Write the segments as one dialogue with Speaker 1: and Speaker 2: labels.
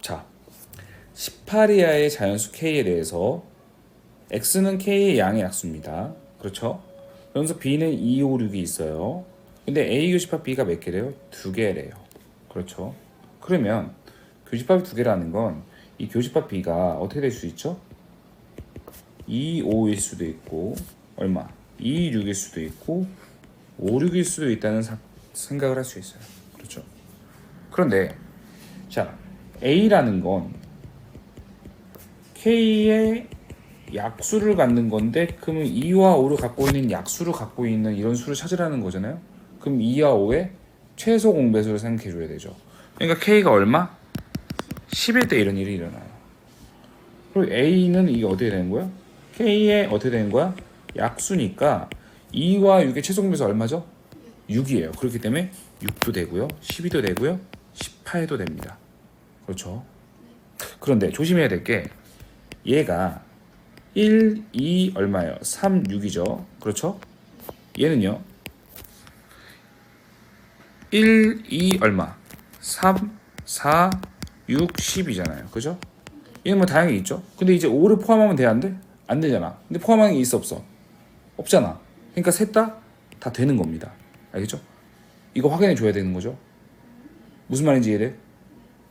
Speaker 1: 자, 18이하의 자연수 K에 대해서 X는 K의 양의 약수입니다. 그렇죠? 그러면서 B는 2, 5, 6이 있어요. 근데 A 교집합 B가 몇 개래요? 두 개래요. 그렇죠? 그러면 교집합이 두 개라는 건 이 교집합 B가 어떻게 될 수 있죠? 2, 5일 수도 있고 얼마? 2, 6일 수도 있고 5, 6일 수도 있다는 사- 생각을 할 수 있어요. 그렇죠? 그런데 자 A라는 건 K의 약수를 갖는 건데 그러면 2와 5를 갖고 있는 약수를 갖고 있는 이런 수를 찾으라는 거잖아요. 그럼 2와 5의 최소 공배수를 생각해 줘야 되죠. 그러니까 K가 얼마? 11대 이런 일이 일어나요. 그리고 A는 이게 어떻게 되는 거야? K의 어떻게 되는 거야? 약수니까 2와 6의 최소 공배수 얼마죠? 6이에요. 그렇기 때문에 6도 되고요. 12도 되고요. 18도 됩니다. 그렇죠? 그런데 조심해야 될 게 얘가 1, 2 얼마예요? 3, 6이죠. 그렇죠? 얘는요. 1, 2 얼마? 3, 4, 6, 10이잖아요. 그죠? 얘는 뭐 다양하게 있죠. 근데 이제 5를 포함하면 돼, 안 돼? 안 되잖아. 근데 포함하는 게 있어, 없어? 없잖아. 그러니까 셋 다 다 되는 겁니다. 알겠죠? 이거 확인해 줘야 되는 거죠. 무슨 말인지 이해돼?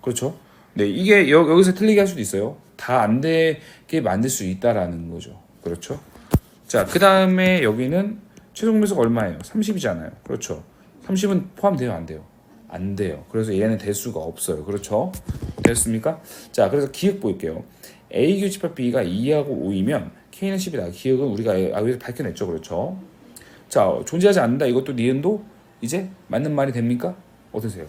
Speaker 1: 그렇죠? 네, 이게 여, 여기서 틀리게 할 수도 있어요. 다 안 되게 만들 수 있다라는 거죠. 그렇죠? 자, 그 다음에 여기는 최종 배수가 얼마예요? 30이잖아요. 그렇죠? 30은 포함돼요, 안 돼요? 안 돼요. 그래서 얘는 될 수가 없어요. 그렇죠? 됐습니까? 자, 그래서 기억 볼게요. A 교집합 B가 2하고 5이면 K는 10이다. 기억은 우리가 여기서 밝혀냈죠. 그렇죠? 자, 존재하지 않는다. 이것도 니은도 이제 맞는 말이 됩니까? 어떠세요?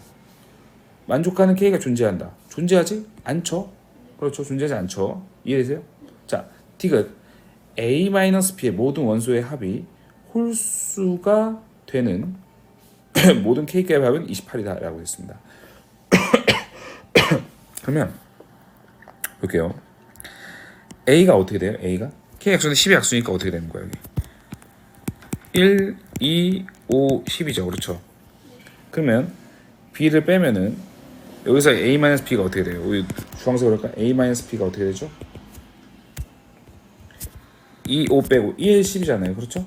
Speaker 1: 만족하는 K가 존재한다. 존재하지 않죠? 그렇죠. 존재하지 않죠. 이해되세요? 자, 디귿 A-P의 모든 원소의 합이 홀수가 되는 모든 K값의 합은 28이다 라고 했습니다. 그러면 볼게요. A가 어떻게 돼요? A가 K 약수는 10의 약수니까 어떻게 되는 거예요? 여기 1, 2, 5, 10이죠. 그렇죠? 그러면 B를 빼면은 여기서 A-B가 어떻게 돼요? 우리 주황색으로 할까? A-B가 어떻게 되죠? 2, 5 빼고 1, 10이잖아요. 그렇죠?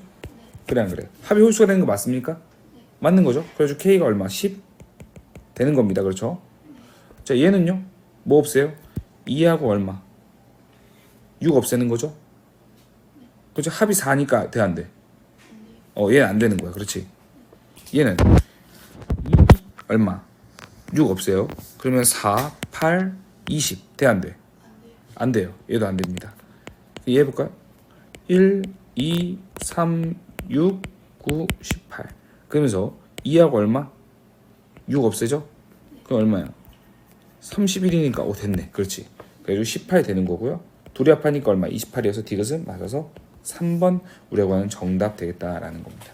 Speaker 1: 그래 안 그래? 합이 홀수가 되는 거 맞습니까? 맞는 거죠. 그래서 K가 얼마? 10 되는 겁니다. 그렇죠? 자, 얘는요? 뭐 없애요? 2하고 얼마? 6 없애는 거죠? 그렇죠? 합이 4니까 돼 안 돼? 어, 얘는 안 되는 거야. 그렇지? 얘는 2 얼마? 6 없애요. 그러면 4, 8, 20. 돼, 안 돼? 안 돼요. 얘도 안 됩니다. 얘 해볼까요? 1, 2, 3, 6, 9, 18. 그러면서 2하고 얼마? 6 없애죠? 그럼 얼마야? 31이니까 오 됐네. 그렇지. 그래서 18 되는 거고요. 둘이 합하니까 얼마? 28이어서 디귿은 맞아서 3번 우리가 구하는 정답 되겠다라는 겁니다.